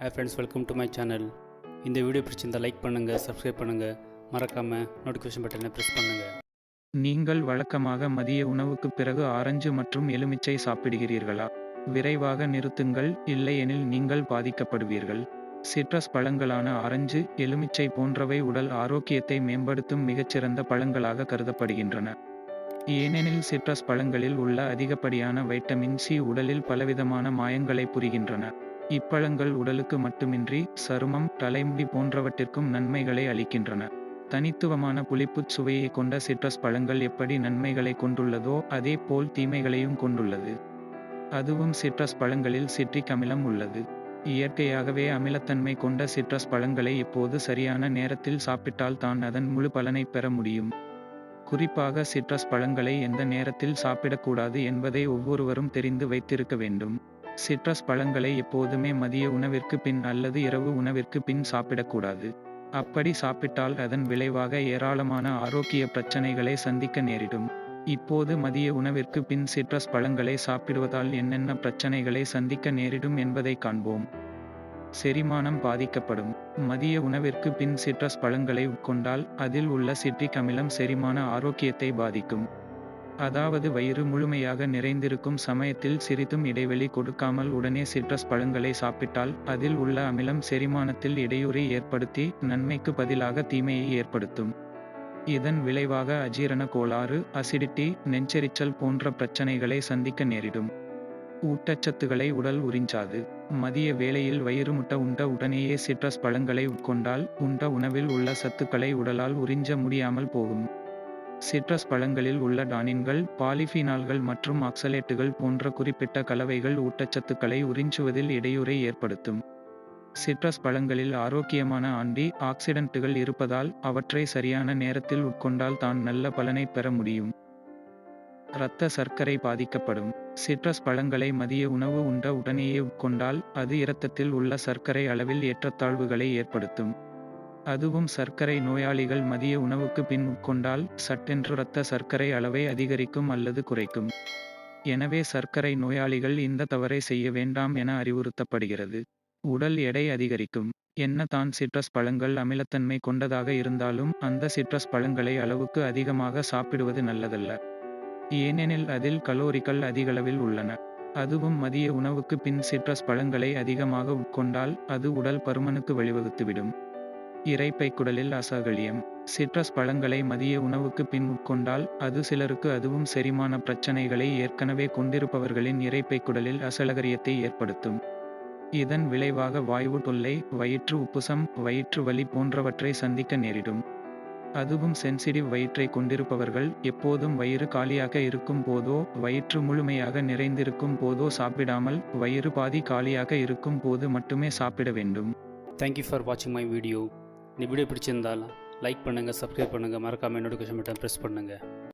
Hey friends welcome to my channel இந்த video பிடிச்சிருந்தால் like பண்ணுங்கள் சப்ஸ்கிரைப் பண்ணுங்கள் மறக்காமல் நோட்டிஃபிகேஷன் பட்டனை ப்ரெஸ் பண்ணுங்கள் நீங்கள் வழக்கமாக மதிய உணவுக்குப் பிறகு ஆரஞ்சு மற்றும் எலுமிச்சை சாப்பிடுகிறீர்களா? விரைவாக நிறுத்துங்கள் இல்லையெனில் நீங்கள் பாதிக்கப்படுவீர்கள். சிட்ரஸ் பழங்களான ஆரஞ்சு எலுமிச்சை போன்றவை உடல் ஆரோக்கியத்தை மேம்படுத்தும் மிகச்சிறந்த பழங்களாக கருதப்படுகின்றன. ஏனெனில் சிட்ரஸ் பழங்களில் உள்ள அதிகப்படியான வைட்டமின் சி உடலில் பலவிதமான மாயங்களை புரிகின்றன. இப்பழங்கள் உடலுக்கு மட்டுமின்றி சருமம் தலைமுடி போன்றவற்றிற்கும் நன்மைகளை அளிக்கின்றன. தனித்துவமான புளிப்புச் சுவையை கொண்ட சிட்ரஸ் பழங்கள் எப்படி நன்மைகளை கொண்டுள்ளதோ அதே போல் தீமைகளையும் கொண்டுள்ளது. அதுவும் சிட்ரஸ் பழங்களில் சிட்ரிக் அமிலம் உள்ளது. இயற்கையாகவே அமிலத்தன்மை கொண்ட சிட்ரஸ் பழங்களை இப்போது சரியான நேரத்தில் சாப்பிட்டால் தான் அதன் முழு பலனை பெற முடியும். குறிப்பாக சிட்ரஸ் பழங்களை எந்த நேரத்தில் சாப்பிடக்கூடாது என்பதை ஒவ்வொருவரும் தெரிந்து வைத்திருக்க வேண்டும். சிட்ரஸ் பழங்களை எப்போதுமே மதிய உணவிற்கு பின் அல்லது இரவு உணவிற்கு பின் சாப்பிடக்கூடாது. அப்படி சாப்பிட்டால் அதன் விளைவாக ஏராளமான ஆரோக்கிய பிரச்சனைகளை சந்திக்க நேரிடும். இப்போது மதிய உணவிற்கு பின் சிட்ரஸ் பழங்களை சாப்பிடுவதால் என்னென்ன பிரச்சனைகளை சந்திக்க நேரிடும் என்பதை காண்போம். செரிமானம் பாதிக்கப்படும். மதிய உணவிற்கு பின் சிட்ரஸ் பழங்களை உட்கொண்டால் அதில் உள்ள சிட்ரிக் அமிலம் செரிமான ஆரோக்கியத்தை பாதிக்கும். அதாவது வயிறு முழுமையாக நிறைந்திருக்கும் சமயத்தில் சிறிதும் இடைவெளி கொடுக்காமல் உடனே சிட்ரஸ் பழங்களை சாப்பிட்டால் அதில் உள்ள அமிலம் செரிமானத்தில் இடையூறை ஏற்படுத்தி நன்மைக்கு பதிலாக தீமையை ஏற்படுத்தும். இதன் விளைவாக அஜீரண கோளாறு அசிடிட்டி நெஞ்செரிச்சல் போன்ற பிரச்சனைகளை சந்திக்க நேரிடும். ஊட்டச்சத்துக்களை உடல் உறிஞ்சாது. மதிய வேளையில் வயிறு முட்டை உண்ட உடனேயே சிட்ரஸ் பழங்களை உட்கொண்டால் உண்ட உணவில் உள்ள சத்துக்களை உடலால் உறிஞ்ச முடியாமல் போகும். சிட்ரஸ் பழங்களில் உள்ள டானின்கள் பாலிஃபினால்கள் மற்றும் ஆக்சலேட்டுகள் போன்ற குறிப்பிட்ட கலவைகள் ஊட்டச்சத்துக்களை உறிஞ்சுவதில் இடையூறை ஏற்படுத்தும். சிட்ரஸ் பழங்களில் ஆரோக்கியமான ஆண்டி ஆக்சிடென்ட்டுகள் இருப்பதால் அவற்றை சரியான நேரத்தில் உட்கொண்டால் தான் நல்ல பலனை பெற முடியும். இரத்த சர்க்கரை பாதிக்கப்படும். சிட்ரஸ் பழங்களை மதிய உணவு உண்ட உடனேயே உட்கொண்டால் அது இரத்தத்தில் உள்ள சர்க்கரை அளவில் ஏற்றத்தாழ்வுகளை ஏற்படுத்தும். அதுவும் சர்க்கரை நோயாளிகள் மதிய உணவுக்கு பின் உட்கொண்டால் சட்டென்று இரத்த சர்க்கரை அளவை அதிகரிக்கும் அல்லது குறைக்கும். எனவே சர்க்கரை நோயாளிகள் இந்த தவறை செய்ய வேண்டாம் என அறிவுறுத்தப்படுகிறது. உடல் எடை அதிகரிக்கும். என்ன தான் சிட்ரஸ் பழங்கள் அமிலத்தன்மை கொண்டதாக இருந்தாலும் அந்த சிட்ரஸ் பழங்களை அளவுக்கு அதிகமாக சாப்பிடுவது நல்லதல்ல. ஏனெனில் அதில் கலோரிகள் அதிகளவில் உள்ளன. அதுவும் மதிய உணவுக்கு பின் சிட்ரஸ் பழங்களை அதிகமாக உட்கொண்டால் அது உடல் பருமனுக்கு வழிவகுத்துவிடும். இறைப்பை குடலில் அசகலியம். சிட்ரஸ் பழங்களை மதிய உணவுக்கு பின் உட்கொண்டால் அது சிலருக்கு அதுவும் செரிமான பிரச்சனைகளை ஏற்கனவே கொண்டிருப்பவர்களின் இறைப்பை குடலில் அசலகரியத்தை ஏற்படுத்தும். இதன் விளைவாக வாய்வு தொல்லை வயிற்று உப்புசம் வயிற்று வலி போன்றவற்றை சந்திக்க நேரிடும். அதுவும் சென்சிட்டிவ் வயிற்றை கொண்டிருப்பவர்கள் எப்போதும் வயிறு காலியாக இருக்கும் போதோ வயிற்று முழுமையாக நிறைந்திருக்கும் போதோ சாப்பிடாமல் வயிறு பாதி காலியாக இருக்கும் போது மட்டுமே சாப்பிட வேண்டும். தேங்க்யூ ஃபார் வாட்சிங் மை வீடியோ இந்த வீடியோ பிடிச்சிருந்தால் லைக் பண்ணுங்கள் சப்ஸ்கிரைப் பண்ணுங்கள் மறக்காமல் நோட்டிஃபிகேஷன் பட்டன் ப்ரெஸ் பண்ணுங்கள்